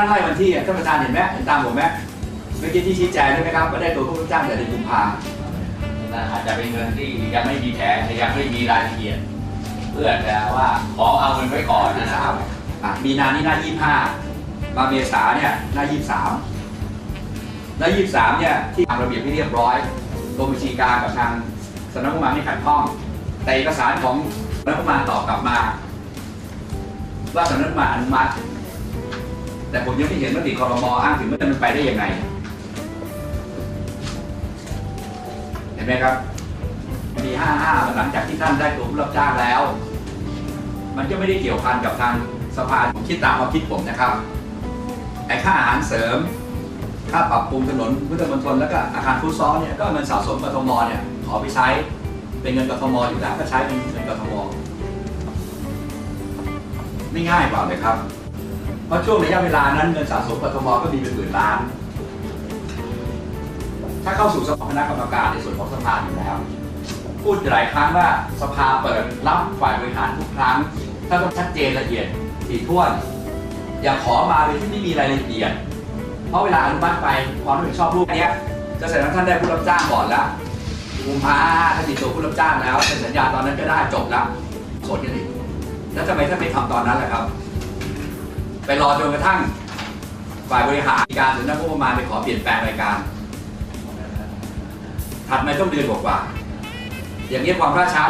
ท่านไล่วันที่อะท่านประธานเห็นไหมเห็นตามผมไหมเมื่อกี้ที่ชี้แจงใช่ไหมครับว่าได้ตัวผู้รับจ้างแต่เดือนกุมภานั่นอาจจะเป็นเงินที่ยังไม่มีแผนยังไม่มีรายละเอียด เพื่อจะว่าขอเอาเงินไว้ก่อนนะครับอะมีนานี่หน้ายี่ห้ามาเมษาเนี่ยหน้ายี่สามหน้ายี่สามเนี่ยที่ทำระเบียบให้เรียบร้อยกรมบัญชีกลารกับทางสำนักงบประมาณไม่ขัดข้อง แต่เอกสารของสำนักงบประมาณตอบกลับมา ว่าสำนักงบประมาณอนุมัติ แต่ผมยังไม่เห็นมติคอรมออ้างถึงว่ามันไปได้ยังไง เห็นไหมครับปี55หลังจากที่ท่านได้ตัวผู้รับจ้างแล้ว มันก็ไม่ได้เกี่ยวพันกับทางสภาผมคิดตามความคิดผมนะครับไอ้ค่าอาหารเสริม ค่าปรับปรุงถนนพุทธมณฑลแล้วก็อาคารฟุตซอลเนี่ยก็เงินสะสมกทมเนี่ยขอไปใช้เป็นเงินกทมอยู่แล้วก็ใช้เป็นเงินกทมไม่ง่ายกว่าเลยครับ เพราะช่วงระยะเวลานั้นเงินสะสมกทมก็มีเป็นหมื่นล้าน ถ้าเข้าสู่สภาคณะกรรมการในส่วนของสภาอยู่แล้ว พูดหลายครั้งว่าสภาเปิดรับฝ่ายบริหารทุกครั้ง ถ้าต้องชัดเจนละเอียดถี่ถ้วน อย่าขอมาโดยที่ไม่มีรายละเอียด เพราะเวลาอนุมัติไปความรับผิดชอบรูปนี้จะแสดงว่าท่านได้ผู้รับจ้างก่อนแล้วกุมภาถ้าติดตัวผู้รับจ้างแล้วเป็นสัญญาตอนนั้นก็ได้จบแล้วสดกันอีกแล้วทำไมท่านไม่ทำตอนนั้นล่ะครับ ไปรอจนกระทั่งฝ่ายบริหารการสำนักงบประมาณไปขอเปลี่ยนแปลงรายการ ถัดมาต้องเดือนกว่าๆอย่างนี้ความร่าช้า